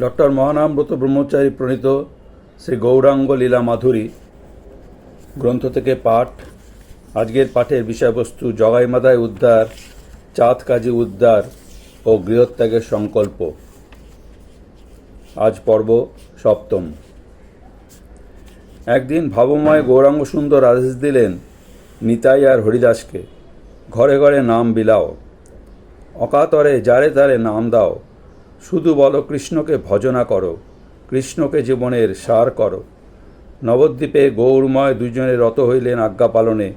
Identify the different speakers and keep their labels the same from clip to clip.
Speaker 1: Doctor মহানামব্রত ব্রহ্মচারী প্রণীত শ্রী গৌরাঙ্গ লীলা মাধুরী গ্রন্থ থেকে পাঠ। আজকের পাঠের বিষয়বস্তু জগাই মাদায় উদ্ধার, চাঁদ কাজী উদ্ধার ও গৃহত্যাগের সংকল্প। আজ পর্ব সপ্তম। একদিন ভাবময় গৌরাঙ্গ সুন্দর আদেশ দিলেন, নিতাই আর হরিদাসকে, ঘরে ঘরে নাম বিলাও। অকাতরে যারে তারে নাম দাও। শুধু বলো কৃষ্ণকে ভজনা করো, কৃষ্ণকে জীবনের সার করো। নবদ্বীপে গৌরময় দুজনে রত হইলেন আজ্ঞা পালনে।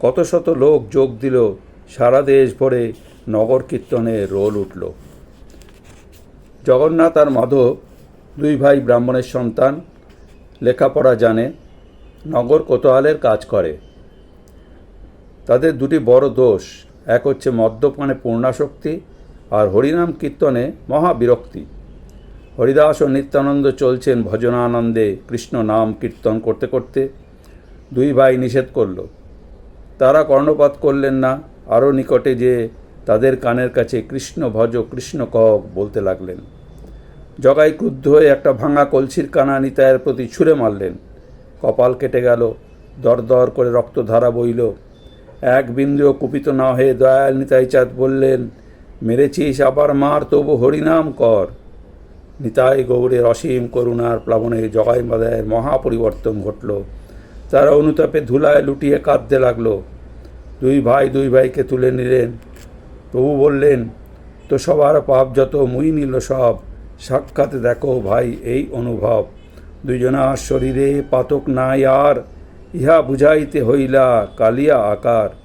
Speaker 1: কত শত লোক যোগ দিল, সারা দেশ ভরে নগর কীর্তনে রোল উঠল। জগন্নাথ আর মাধব, দুই ভাই ব্রাহ্মণের সন্তান, লেখাপড়া জানে, নগর কোতোয়ালের কাজ করে। তাদের দুটি বড় দোষ, এক হচ্ছে মদ্যপানে পূর্ণাশক্তি আর হরিনাম কীর্তনে মহাবিরক্তি। হরিদাস ও নিত্যানন্দ চলছেন ভজনানন্দে কৃষ্ণ নাম কীর্তন করতে করতে দুই ভাই নিষেধ করল। তারা কর্ণপাত করলেন না, আরও নিকটে যে তাদের কানের কাছে কৃষ্ণ ভজ, কৃষ্ণ কহ বলতে লাগলেন। জগাই ক্রুদ্ধ হয়ে একটা ভাঙা কলসির কানা নিতায়ের প্রতি ছুঁড়ে মারলেন। কপাল কেটে গেল দরদর করে রক্তধারা বইল। এক বিন্দুও কুপিত না হয়ে দয়াল নিতাই চাঁদ বললেন মেরেছিস আবার মার, তবু হরিনাম কর। নিতাই গৌরের অসীম করুণার প্লাবনে জগাই মাদায়ের মহাপরিবর্তন ঘটল। তারা অনুতাপে ধুলায় লুটিয়ে কাঁদতে লাগল। দুই ভাই দুই ভাইকে তুলে নিলেন। প্রভু বললেন, তো সবার পাপ যত মুই নিল সব। সাক্ষাৎ দেখো ভাই এই অনুভব। দুজনার শরীরে পাতক নাই আর, ইহা বুঝাইতে হইলা কালিয়া আকার।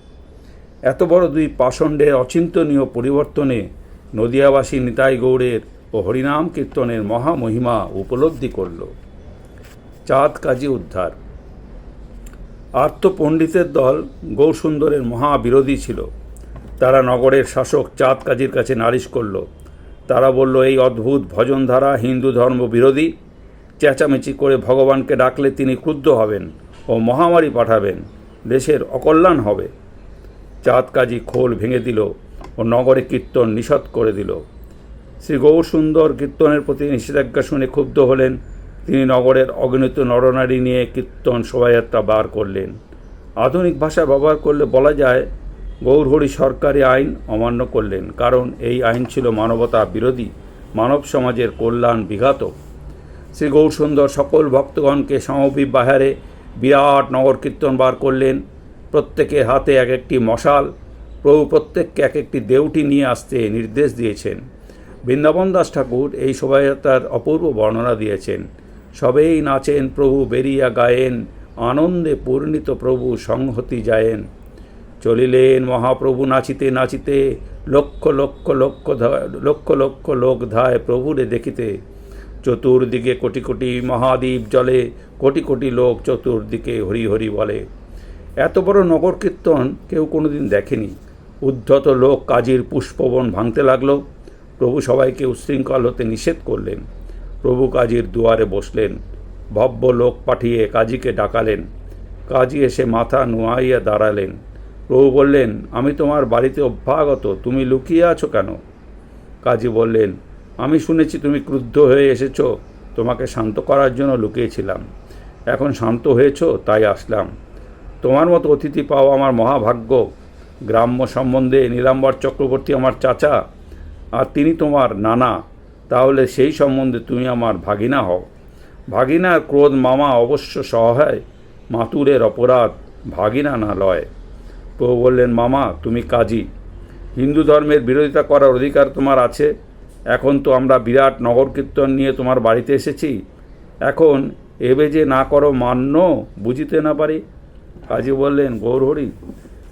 Speaker 1: এত বড় দুই পাষণ্ডের অচিন্তনীয় পরিবর্তনে নদিয়াবাসী নিতাই গৌড়ের ও হরিনাম কীর্তনের মহামহিমা উপলব্ধি করল। চাঁদ কাজী উদ্ধার। আর্ত পণ্ডিতের দল গৌরসুন্দরের মহাবিরোধী ছিল। তারা নগরের শাসক চাঁদ কাজীর কাছে নালিশ করল। তারা বলল, এই অদ্ভুত ভজনধারা হিন্দু ধর্ম বিরোধী। চেঁচামেচি করে ভগবানকে ডাকলে তিনি ক্রুদ্ধ হবেন ও মহামারী পাঠাবেন। দেশের অকল্যাণ হবে। চাঁদ কাজী খোল ভেঙে দিল ও নগরে কীর্তন নিষদ করে দিল। শ্রী গৌর সুন্দর কীর্তনের প্রতি নিষেধাজ্ঞা শুনে ক্ষুব্ধ হলেন। তিনি নগরের অগণিত নরনারী নিয়ে কীর্তন শোভাযাত্রা বার করলেন। আধুনিক ভাষা ব্যবহার করলে বলা যায়, গৌরহরি সরকারি আইন অমান্য করলেন, কারণ এই আইন ছিল মানবতা বিরোধী, মানব সমাজের কল্যাণ বিঘাত। শ্রী গৌরসুন্দর সকল ভক্তগণকে সমবিবাহারে বিরাট নগর কীর্তন বার করলেন। প্রত্যেকের হাতে এক একটি মশাল। প্রভু প্রত্যেককে এক একটি দেউটি নিয়ে আসতে নির্দেশ দিয়েছেন। বৃন্দাবন দাস ঠাকুর এই শোভাযাত্রার অপূর্ব বর্ণনা দিয়েছেন। সবেই নাচেন প্রভু, বেরিয়া গায়েন, আনন্দে পূর্ণিত প্রভু সংহতি যায়েন। চলিলেন মহাপ্রভু নাচিতে নাচিতে, লক্ষ লক্ষ লক্ষ লক্ষ লক্ষ লোক ধায় প্রভুরে দেখিতে। চতুর্দিকে কোটি কোটি মহাদ্বীপ জলে, কোটি কোটি লোক চতুর্দিকে হরি হরি বলে। এত বড় নগর কীর্তন কেউ কোনোদিন দেখেনি। উদ্ধত লোক কাজীর পুষ্পবন ভাঙতে লাগল। প্রভু সবাইকে উচ্ছৃঙ্খল হতে নিষেধ করলেন। প্রভু কাজীর দুয়ারে বসলেন। ভব্য লোক পাঠিয়ে কাজীকে ডাকালেন। কাজী এসে মাথা নোয়াইয়া দাঁড়ালেন। প্রভু বললেন, আমি তোমার বাড়িতে অভ্যাগত, তুমি লুকিয়ে আছো কেন? কাজী বললেন, আমি শুনেছি তুমি ক্রুদ্ধ হয়ে এসেছ। তোমাকে শান্ত করার জন্য লুকিয়েছিলাম। এখন শান্ত হয়েছ, তাই আসলাম। তোমার মতো অতিথি পাওয়া আমার মহাভাগ্য। গ্রাম্য সম্বন্ধে নীলাম্বর চক্রবর্তী আমার চাচা আর তিনি তোমার নানা। তাহলে সেই সম্বন্ধে তুমি আমার ভাগিনা হও। ভাগিনার ক্রোধ মামা অবশ্য সহায়, মাতুরের অপরাধ ভাগিনা না লয়। প্রভু বললেন, মামা, তুমি কাজী। হিন্দু ধর্মের বিরোধিতা করার অধিকার তোমার আছে। এখন তো আমরা বিরাট নগর কীর্তন নিয়ে তোমার বাড়িতে এসেছি। এখন এবে যে না করো মান্য, বুঝিতে না পারি। কাজী বললেন, গৌরহরি?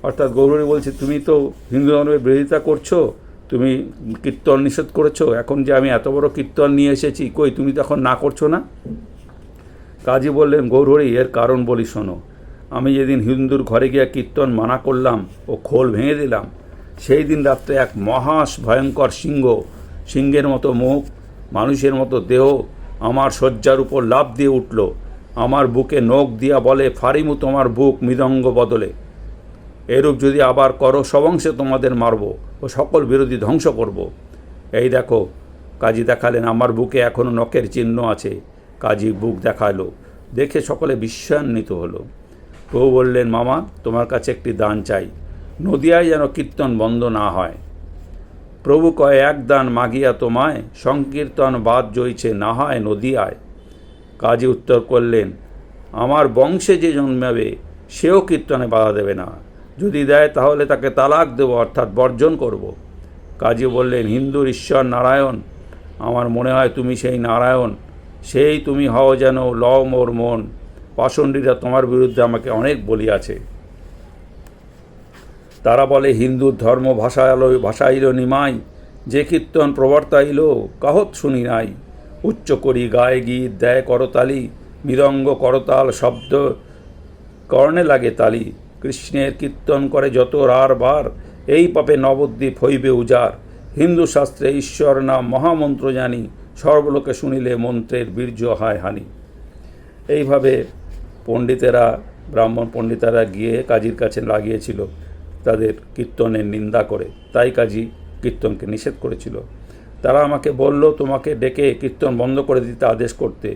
Speaker 1: অর্থাৎ গৌরহরি বলছে, তুমি তো হিন্দু ধর্মের বিরোধিতা করছ, তুমি কীর্তন নিষেধ করেছ, এখন যে আমি এত বড় কীর্তন নিয়ে এসেছি, কই তুমি তো এখন না করছ না? কাজী বললেন, গৌরহরি, এর কারণ বলি শোনো, আমি যেদিন হিন্দুর ঘরে গিয়ে কীর্তন মানা করলাম ও খোল ভেঙে দিলাম, সেই দিন রাত্রে এক মহাস ভয়ঙ্কর সিংহ, সিংহের মতো মুখ, মানুষের মতো দেহ আমার শয্যার উপর লাভ দিয়ে উঠল আমার বুকে নখ দিয়া বলে, ফারিমু তোমার বুক মৃদঙ্গ বদলে। এরূপ যদি আবার করো, সবংশে তোমাদের মারব ও সকল বিরোধী ধ্বংস করব। এই দেখো, কাজী দেখালেন আমার বুকে এখনও নখের চিহ্ন আছে। কাজী বুক দেখাল, দেখে সকলে বিশ্বান্বিত হলো। প্রভু বললেন, মামা, তোমার কাছে একটি দান চাই। নদিয়ায় যেন কীর্তন বন্ধ না হয়। প্রভু কয়, এক দান মাগিয়া তোমায়, সংকীর্তন বাদ জইছে, না হয় নদিয়ায়। কাজী উত্তর করলেন, আমার বংশে যে জন্মাবে, সেও কীর্তনে বাধা দেবে না। যদি দেয়, তাহলে তাকে তালাক দেব, অর্থাৎ বর্জন করব। কাজী বললেন, হিন্দুর ঈশ্বর নারায়ণ, আমার মনে হয় তুমি সেই নারায়ণ। সেই তুমি হও যেন লও মোর মন। পাষণ্ডীরা তোমার বিরুদ্ধে আমাকে অনেক বলিয়াছে। তারা বলে, হিন্দুর ধর্ম ভাষাইল ভাষাইল নিমাই। যে কীর্তন প্রবর্তাইল কাহত শুনি নাই। উচ্চ করি গায়ে গীত, দেয় করতালি মৃদঙ্গ করতাল, শব্দ কর্ণে লাগে তালি। কৃষ্ণের কীর্তন করে যত রার বার, এই পাপে নবদ্বীপ হইবে উজার। হিন্দু শাস্ত্রে ঈশ্বর নাম মহামন্ত্র জানি, সর্বলোকে শুনিলে মন্ত্রের বীর্য হয় হানি। এইভাবে পণ্ডিতেরা, ব্রাহ্মণ পণ্ডিতেরা গিয়ে কাজীর কাছে লাগিয়েছিল, তাদের কীর্তনের নিন্দা করে। তাই কাজী কীর্তনকে নিষেধ করেছিল। তারা আমাকে বলল, তোমাকে ডেকে কীর্তন বন্ধ করে দিতে আদেশ করতে।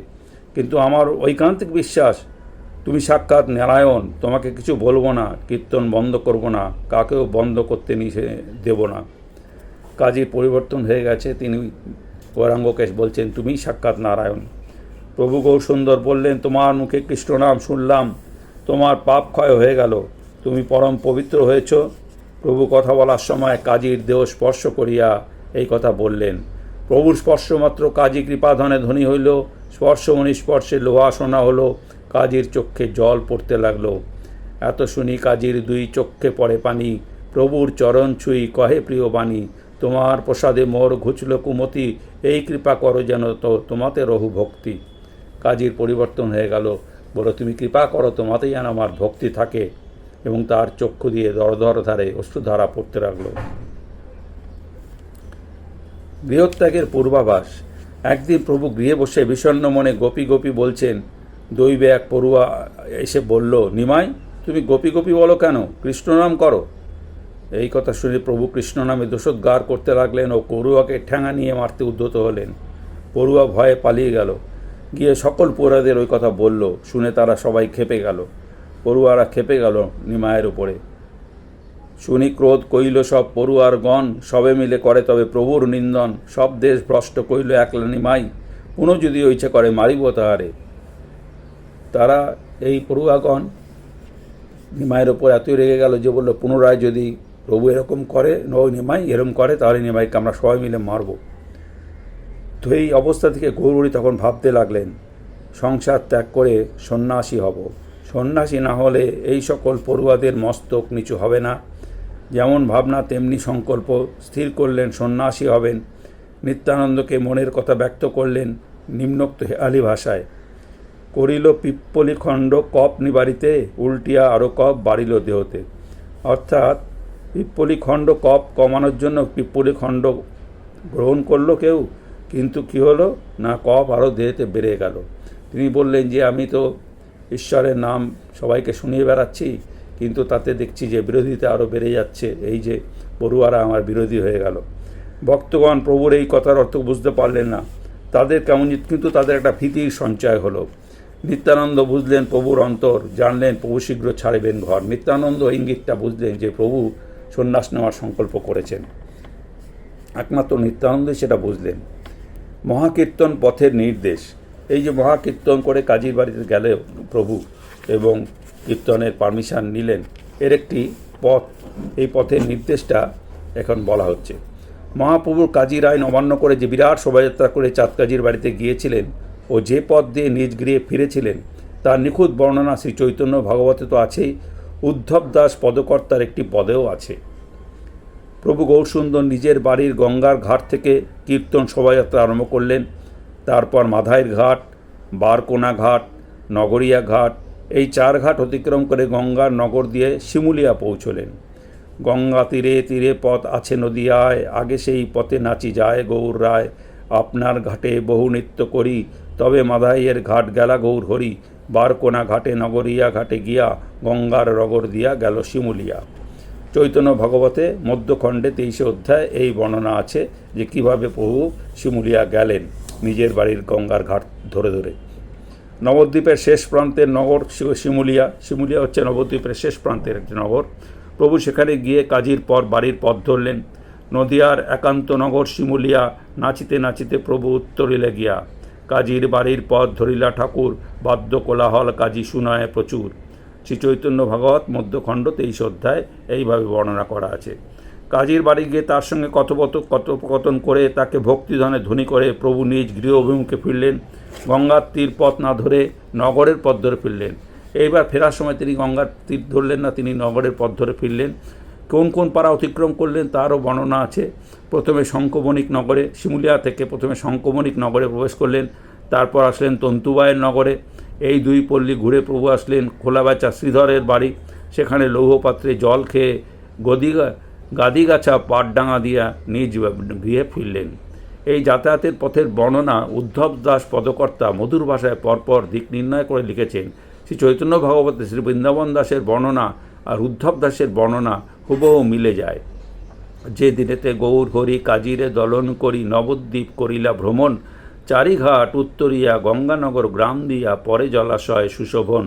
Speaker 1: কিন্তু আমার ঐকান্তিক বিশ্বাস, তুমি সাক্ষাৎ নারায়ণ, তোমাকে কিছু বলব না, কীর্তন বন্ধ করব না কাকেও বন্ধ করতে নিষে দেব না। কাজী পরিবর্তন হয়ে গেছে। তিনি গৌরাঙ্গকে বলছেন, তুমি সাক্ষাৎ নারায়ণ। প্রভু গৌরসুন্দর বললেন, তোমার মুখে কৃষ্ণ নাম শুনলাম, তোমার পাপ ক্ষয় হয়ে গেল, তুমি পরম পবিত্র হয়েছ। প্রভু কথা বলার সময় কাজীর দেহ স্পর্শ করিয়া এই কথা বললেন। প্রভুর স্পর্শ মাত্র কাজী কৃপাধনে ধনী হইল স্পর্শ স্পর্শে লোহা সোনা হলো, কাজীর চক্ষে জল পড়তে লাগল। এত শুনি কাজীর দুই চক্ষে পড়ে পানি, প্রভুর চরণ ছুঁই কহে প্রিয় বাণী, তোমার প্রসাদে মোর ঘুচল কুমতি, এই কৃপা করো যেন তো তোমাতে রহু ভক্তি। কাজীর পরিবর্তন হয়ে গেল, বলো, তুমি কৃপা করো তোমাতে যেন আমার ভক্তি থাকে, এবং তার চক্ষু দিয়ে দরদর ধারে অশ্রুধারা পড়তে লাগল। গৃহত্যাগের পূর্বাভাস। একদিন প্রভু গৃহে বসে বিষণ্ণ মনে গোপী গোপী বলছেন, দৈবে এক পড়ুয়া এসে বলল, নিমাই, তুমি গোপী গোপী বলো কেন? কৃষ্ণনাম করো। এই কথা শুনে প্রভু কৃষ্ণ নামে দোষোদ্গার করতে লাগলেন ও পড়ুয়াকে ঠ্যাঙা নিয়ে মারতে উদ্যত হলেন। পড়ুয়া ভয়ে পালিয়ে গেল। গিয়ে সকল পড়ুয়াদের ওই কথা বলল, শুনে তারা সবাই খেপে গেল। পড়ুয়ারা খেপে গেল নিমায়ের উপরে। শুনি ক্রোধ কইল সব পড়ুয়ার গণ, সবে মিলে করে তবে প্রভুর নিন্দন। সব দেশ ভ্রষ্ট কইল একলা নিমাই পুনঃ যদি ইচ্ছে করে মারিব তাহারে। তারা এই পড়ুয়াগণ নিমাইয়ের ওপর এতই রেগে গেল যে বলল, পুনরায় যদি প্রভু এরকম করে নয় নিমাই এরকম করে, তাহলে নিমাইকে আমরা সবাই মিলে মারব। তো এই অবস্থা থেকে গৌরী তখন ভাবতে লাগলেন, সংসার ত্যাগ করে সন্ন্যাসী হব। সন্ন্যাসী না হলে এই সকল পড়ুয়াদের মস্তক নিচু হবে না। যেমন ভাবনা, তেমনি সংকল্প স্থির করলেন, সন্ন্যাসী হবেন। নিত্যানন্দকে মনের কথা ব্যক্ত করলেন নিম্নোক্ত হেয়ালি ভাষায়। করিল পিপ্পলি খণ্ড কপ নিবারিতে, উল্টিয়া আরও কপ বাড়িল দেহতে। অর্থাৎ পিপ্পলি খণ্ড কপ কমানোর জন্য পিপ্পলি খণ্ড গ্রহণ করল কেউ, কিন্তু কি হলো? না, কপ আরও দেহেতে বেড়ে গেল। তিনি বললেন যে, আমি তো ঈশ্বরের নাম সবাইকে শুনিয়ে বেড়াচ্ছি। কিন্তু তাতে দেখছি যে বিরোধিতা আরও বেড়ে যাচ্ছে। এই যে বড়ুয়ারা আমার বিরোধী হয়ে গেল। ভক্তগণ, প্রভুর এই কথার অর্থ বুঝতে পারলেন না। তাদের কেমন কিন্তু তাদের একটা ভীতির সঞ্চয় হলো। নিত্যানন্দ বুঝলেন প্রভুর অন্তর, জানলেন প্রভু শীঘ্র ছাড়বেন ঘর। নিত্যানন্দ ইঙ্গিতটা বুঝলেন যে প্রভু সন্ন্যাস নেওয়ার সংকল্প করেছেন। একমাত্র নিত্যানন্দই সেটা বুঝলেন। মহাকীর্তন পথের নির্দেশ। এই যে মহাকীর্তন করে কাজীর বাড়িতে গেলে প্রভু এবং কীর্তনের পারমিশন নিলেন। এর একটি পথ, এই পথের নির্দেশটা এখন বলা হচ্ছে। মহাপ্রভুর কাজীর আইন অমান্য করে যে বিরাট শোভাযাত্রা করে চাঁদকাজির বাড়িতে গিয়েছিলেন ও যে পথ দিয়ে নিজ গৃহে ফিরেছিলেন, তার নিখুঁত বর্ণনা শ্রী চৈতন্য ভাগবতে তো আছেই। উদ্ধব দাস পদকর্তার একটি পদেও আছে। প্রভু গৌরসুন্দর নিজের বাড়ির গঙ্গার ঘাট থেকে কীর্তন শোভাযাত্রা আরম্ভ করলেন। তারপর মাধাইর ঘাট, বারকোনা ঘাট, নগরিয়া ঘাট এই চার ঘাট অতিক্রম করে গঙ্গার নগর দিয়ে শিমুলিয়া পৌঁছলেন। গঙ্গা তীরে তীরে পথ আছে নদিয়ায়, আগে সেই পথে নাচি যায় গৌর রায়। আপনার ঘাটে বহু নৃত্য করি, তবে মাদাইয়ের ঘাট গেলা গৌর হরি। বারকোনা ঘাটে, নগরিয়া ঘাটে গিয়া গঙ্গার রগর দিয়া গেল শিমুলিয়া। চৈতন্য ভগবতে মধ্যখণ্ডে তেইশে অধ্যায় এই বর্ণনা আছে যে কীভাবে প্রভু শিমুলিয়া গেলেন নিজের বাড়ির গঙ্গার ঘাট ধরে ধরে। নবদ্বীপের শেষ প্রান্তের নগর শিমুলিয়া। শিমুলিয়া হচ্ছে নবদ্বীপের শেষ প্রান্তের একটি নগর। প্রভু সেখানে গিয়ে কাজীর পর বাড়ির পথ ধরলেন। নদিয়ার একান্ত নগর শিমুলিয়া নাচিতে নাচিতে প্রভু উত্তরিলে গিয়া কাজীর বাড়ির পথ ধরিলা ঠাকুর, বাদ্য কোলাহল কাজী শুনায় প্রচুর। শ্রী চৈতন্য ভাগবত মধ্যখণ্ড তেইশ অধ্যায় এইভাবে বর্ণনা করা আছে। কাজীর বাড়ি গিয়ে তার সঙ্গে কথোপত কথোপকথন করে তাকে ভক্তিধনে ধ্বনি করে প্রভু নিজ গৃহ অভিমুখে ফিরলেন। গঙ্গার তীর পথ না ধরে নগরের পথ ধরে ফিরলেন। এইবার ফেরার সময় তিনি গঙ্গার তীর ধরলেন না, তিনি নগরের পথ ধরে ফিরলেন। কোন কোন পাড়া অতিক্রম করলেন তারও বর্ণনা আছে। প্রথমে শঙ্কবণিক নগরে, শিমুলিয়া থেকে প্রথমে শঙ্কবণিক নগরে প্রবেশ করলেন, তারপর আসলেন তন্তুবায়ের নগরে। এই দুই পল্লী ঘুরে প্রভু আসলেন খোলাবেচা শ্রীধরের বাড়ি। সেখানে লৌহপাত্রে জল খেয়ে গদিগা গাদিগাছা পাটডাঙ্গা দিয়া নিজ গৃহে ফিরলেন। এই যাতায়াতের পথের বর্ণনা উদ্ধব দাস পদকর্তা মধুর ভাষায় পরপর দিক নির্ণয় করে লিখেছেন। শ্রী চৈতন্য ভগবতী, শ্রী বৃন্দাবন দাসের বর্ণনা আর উদ্ধব দাসের বর্ণনা হুবহু মিলে যায়। যে দিনেতে গৌর হরি কাজিরে দলন করি, নবদ্বীপ করিলা ভ্রমণ, চারিঘাট উত্তরিয়া গঙ্গানগর গ্রাম দিয়া পরে জলাশয় সুশোভন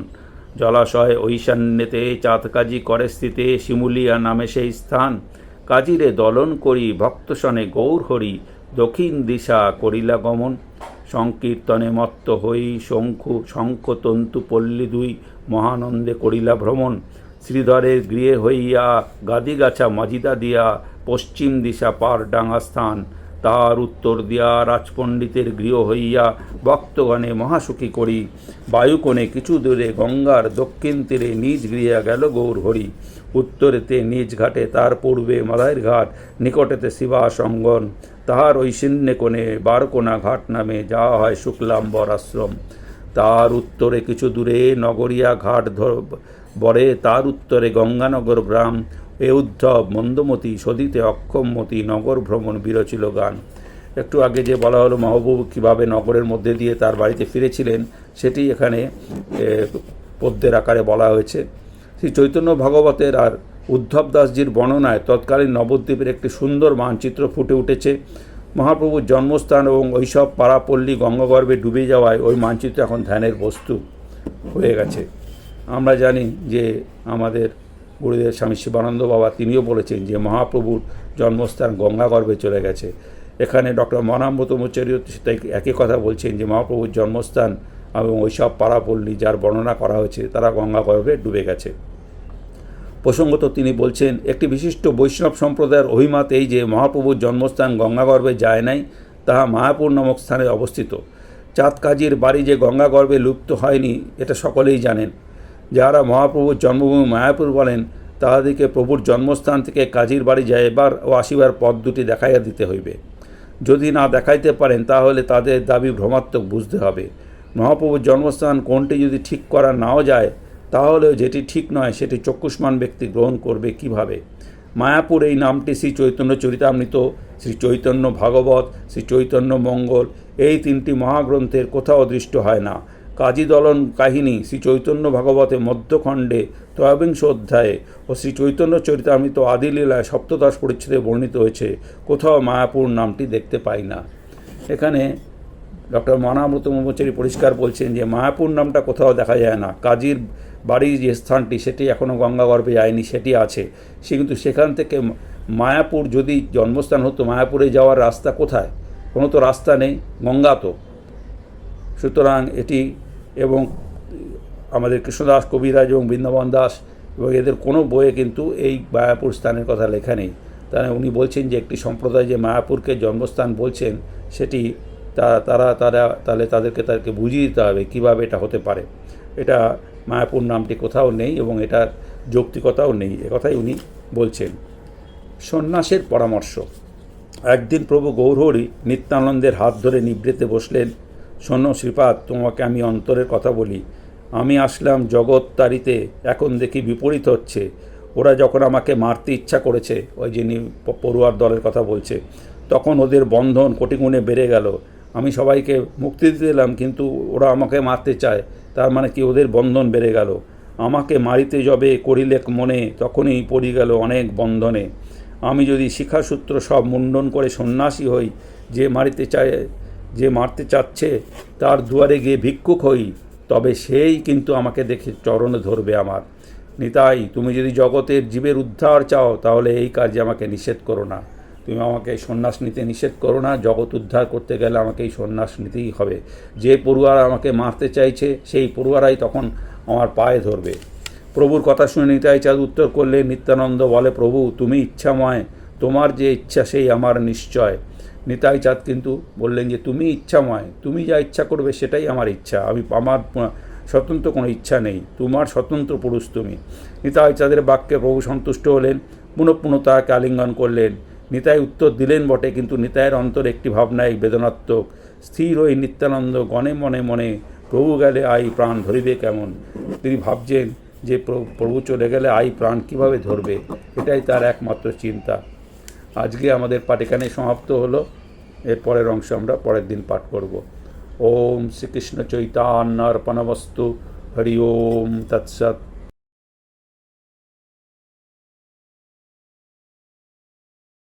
Speaker 1: জলাশয় ঐশান্যেতে চাঁদকাজি করে স্থিতে শিমুলিয়া নামে সেই স্থান। কাজিরে দলন করি ভক্তসনে গৌর হরি, দক্ষিণ দিশা করিলা গমন। সংকীর্তনে মত্ত হই শঙ্খু শঙ্খতন্তু পল্লী দুই, মহানন্দে করিলা ভ্রমণ। শ্রীধরের গৃহে হইয়া গাদিগাছা মাজিদা দিয়া পশ্চিম দিশা পার ডাঙ্গা স্থান। তার উত্তর দিয়া রাজপণ্ডিতের গৃহ হইয়া ভক্তগণে মহাসুখী করি। বায়ুকোণে কিছু দূরে গঙ্গার দক্ষিণ তীরে নিজ গৃহে গেল গৌর হরি। উত্তরেতে নিজ ঘাটে, তার পূর্বে মাদাইর ঘাট, নিকটেতে শিবাসঙ্গন। তাহার ঐশিন্যে কোণে বারকোনা ঘাট নামে যাওয়া হয় শুক্লাম্বর আশ্রম। তার উত্তরে কিছু দূরে নগরিয়া ঘাট বরে তার উত্তরে গঙ্গানগর গ্রাম। এ উদ্ধব মন্দমতি সদিতে অক্ষমমতি নগর ভ্রমণ বিরচিল গান। একটু আগে যে বলা হলো মহবুব কীভাবে নগরের মধ্যে দিয়ে তার বাড়িতে ফিরেছিলেন, সেটি এখানে পদ্যের আকারে বলা হয়েছে। শ্রী চৈতন্য ভগবতের আর উদ্ধব দাসজির বর্ণনায় তৎকালীন নবদ্বীপের একটি সুন্দর মানচিত্র ফুটে উঠেছে। মহাপ্রভুর জন্মস্থান এবং ওইসব পাড়াপল্লী গঙ্গাগর্ভে ডুবে যাওয়ায় ওই মানচিত্র এখন ধ্যানের বস্তু হয়ে গেছে। আমরা জানি যে আমাদের গুরুদেব স্বামী শিবানন্দ বাবা তিনিও বলেছেন যে মহাপ্রভুর জন্মস্থান গঙ্গাগর্ভে চলে গেছে। এখানে ডক্টর মনাম্বতমচার্য তাই একই কথা বলছেন যে মহাপ্রভুর জন্মস্থান এবং ওইসব পাড়াপল্লী যার বর্ণনা করা হয়েছে তারা গঙ্গাগর্ভে ডুবে গেছে। প্রসঙ্গত তিনি বলছেন, একটি বিশিষ্ট বৈষ্ণব সম্প্রদায়ের অভিমত এই যে মহাপ্রভুর জন্মস্থান গঙ্গাগর্ভে যায় নাই, তাহা মায়াপুর নামক স্থানে অবস্থিত। চাঁদ কাজীর বাড়ি যে গঙ্গাগর্ভে লুপ্ত হয়নি, এটা সকলেই জানেন। যারা মহাপ্রভুর জন্মভূমি মায়াপুর বলেন তাহাদিকে প্রভুর জন্মস্থান থেকে কাজীর বাড়ি যাইবার ও আসিবার পথ দুটি দেখাইয়া দিতে হইবে। যদি না দেখাইতে পারেন, তাহলে তাদের দাবি ভ্রমাত্মক বুঝতে হবে। মহাপ্রভুর জন্মস্থান কোনটি যদি ঠিক করা নাও যায় তাহলে যেটি ঠিক নয়, সেটি চক্ষুষ্মান ব্যক্তি গ্রহণ করবে কীভাবে? মায়াপুর এই নামটি শ্রী চৈতন্য চরিতামৃত, শ্রী চৈতন্য ভাগবত, শ্রী চৈতন্য মঙ্গল, এই তিনটি মহাগ্রন্থের কোথাও দৃষ্ট হয় না। কাজী দলন কাহিনী শ্রী চৈতন্য ভাগবতে মধ্যখণ্ডে ত্রয়োবিংশ অধ্যায়ে ও শ্রী চৈতন্য চরিতামৃত আদিলীলায় সপ্তদশ পরিচ্ছেদে বর্ণিত হয়েছে। কোথাও মায়াপুর নামটি দেখতে পাই না। এখানে ডক্টর মনামৃত ব্রহ্মচারী পরিষ্কার বলছেন যে, মায়াপুর নামটা কোথাও দেখা যায় না। কাজীর বাড়ির যে স্থানটি, সেটি এখনও গঙ্গাগর্ভে যায়নি, সেটি আছে। সে কিন্তু সেখান থেকে মায়াপুর যদি জন্মস্থান হতো, মায়াপুরে যাওয়ার রাস্তা কোথায়? কোনো তো রাস্তা নেই, গঙ্গা তো। সুতরাং এটি এবং আমাদের কৃষ্ণদাস, কবিরাজ এবং বৃন্দাবন দাস এবং এদের কোনো বইয়ে কিন্তু এই মায়াপুর স্থানের কথা লেখা নেই। তারা উনি বলছেন যে একটি সম্প্রদায় যে মায়াপুরকে জন্মস্থান বলছেন, সেটি তারা তারা তারা, তাহলে তাদেরকে তাদেরকে বুঝিয়ে দিতে হবে কীভাবে এটা হতে পারে। এটা মায়াপুর নামটি কোথাও নেই এবং এটার যৌক্তিকতাও নেই একথাই উনি বলছেন। সন্ন্যাসের পরামর্শ। একদিন প্রভু গৌরহরি নিত্যানন্দের হাত ধরে নিবৃতে বসলেন শোনো শ্রীপাদ, তোমাকে আমি অন্তরের কথা বলি। আমি আসলাম জগৎ তারিতে, এখন দেখি বিপরীত হচ্ছে। ওরা যখন আমাকে মারতে ইচ্ছা করেছে, ওই যিনি পড়ুয়ার দলের কথা বলছে, তখন ওদের বন্ধন কোটিগুণে বেড়ে গেল। আমি সবাইকে মুক্তি দিতে দিলাম কিন্তু ওরা আমাকে মারতে চায়, তার মানে কি ওদের বন্ধন বেড়ে গেল। আমাকে মারিতে যবে করিলেক মনে, তখনই পড়ি গেল অনেক বন্ধনে। আমি যদি শিখাসূত্র সব মুন্ডন করে সন্ন্যাসী হই, যে মারিতে চায় যে মারতে চাচ্ছে, তার দুয়ারে গিয়ে ভিক্ষুক হই, তবে সেই কিন্তু আমাকে দেখে চরণে ধরবে আমার। নিতাই, তুমি যদি জগতের জীবের উদ্ধার চাও, তাহলে এই কাজে আমাকে নিষেধ করো না। তুমি আমাকে সন্ন্যাস নিতে নিষেধ করো না। জগৎ উদ্ধার করতে গেলে আমাকে এই সন্ন্যাস নিতেই হবে। যে পড়ুয়ারা আমাকে মারতে চাইছে, সেই পড়ুয়ারাই তখন আমার পায়ে ধরবে। প্রভুর কথা শুনে নিতাই চাঁদ উত্তর করলে, নিত্যানন্দ বলে, প্রভু, তুমি ইচ্ছাময়। তোমার যে ইচ্ছা, সেই আমার নিশ্চয়। নিতাই চাঁদ কিন্তু বললেন যে, তুমি ইচ্ছাময়, তুমি যা ইচ্ছা করবে সেটাই আমার ইচ্ছা। আমি, আমার স্বতন্ত্র কোনো ইচ্ছা নেই। তোমার স্বতন্ত্র পুরুষ তুমি। নিতাই চাঁদের বাক্যে প্রভু সন্তুষ্ট হলেন পুনঃ পুনঃ আলিঙ্গন করলেন। নিতাই উত্তর দিলেন বটে, কিন্তু নিতাইয়ের অন্তর একটি ভাবনা এক বেদনাত্মক, স্থির ওই নিত্যানন্দ গণে মনে মনে, প্রভু গেলে আই প্রাণ ধরিবে কেমন? তিনি ভাবছেন যে, প্র- প্রভু চলে গেলে আই প্রাণ কীভাবে ধরবে? এটাই তার একমাত্র চিন্তা। আজকে আমাদের পাঠ এখানে সমাপ্ত হলো। এর পরের অংশ আমরা পরের দিন পাঠ করব। ওম শ্রীকৃষ্ণ চৈতান্য অর্পণবস্তু হরি ওম তৎসৎ।